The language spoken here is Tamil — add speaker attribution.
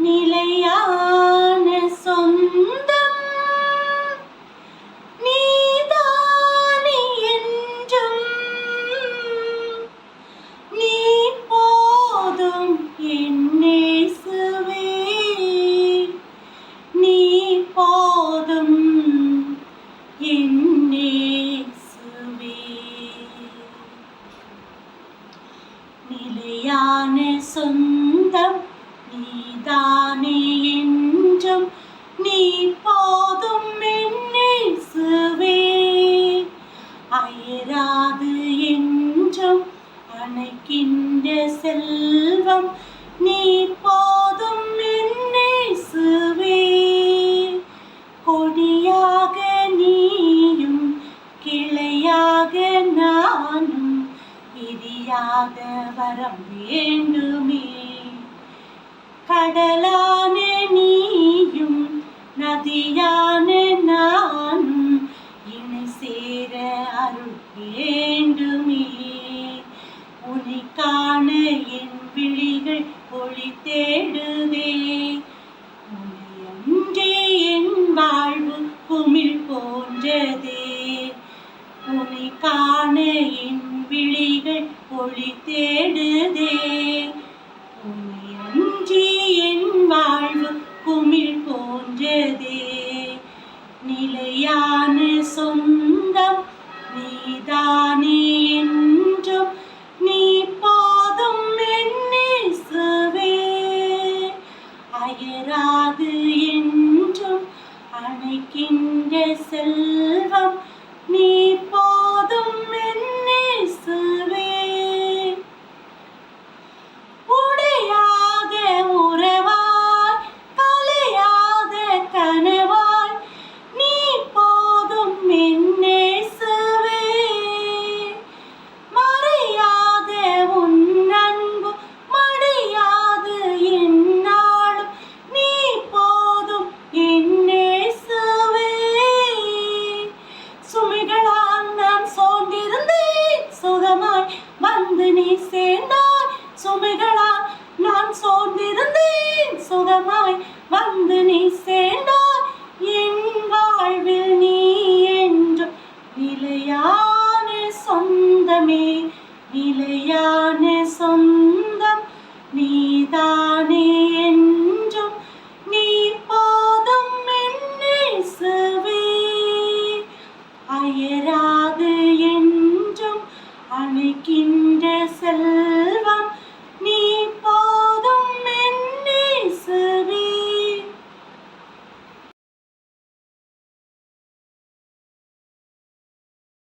Speaker 1: நிலையான சொந்தம். நீதானே என்றும். நீ போதும் என் நீ போதும் என் நிலையான சொந்தம் அணைக்கின்ற செல்வம் நீ போதும் என் இயேசுவே கொடியாக நீயும் கிளையாக நானும் பிரியாத வரம் வேண்டுமே கடலான காண என் விழிகள் ஒளி தேடுதே. உனையன்றே என் வாழ்வு குமிழ் போன்றதே. உனை காண என் விழிகள் ஒளி தேடுதே. உனையன்றே என் வாழ்வு குமிழ் போன்றதே. நிலையான சொந்தம் நீதானே. அயராது என்றும் அணைக்கின்ற செல்வம் நீ சொந்தமாய் வந்து நீ சேர்ந்தாய் சுமைகளால் நான் சோர்ந்திருந்தேன். சுகமாய் வந்து நீ சேர்ந்தாய் என் வாழ்வில் நீ என்று நிலையான சொந்தமே நிலையான சொந்தம் நீதானே என்றும் நீ போதும் என்னே அயரா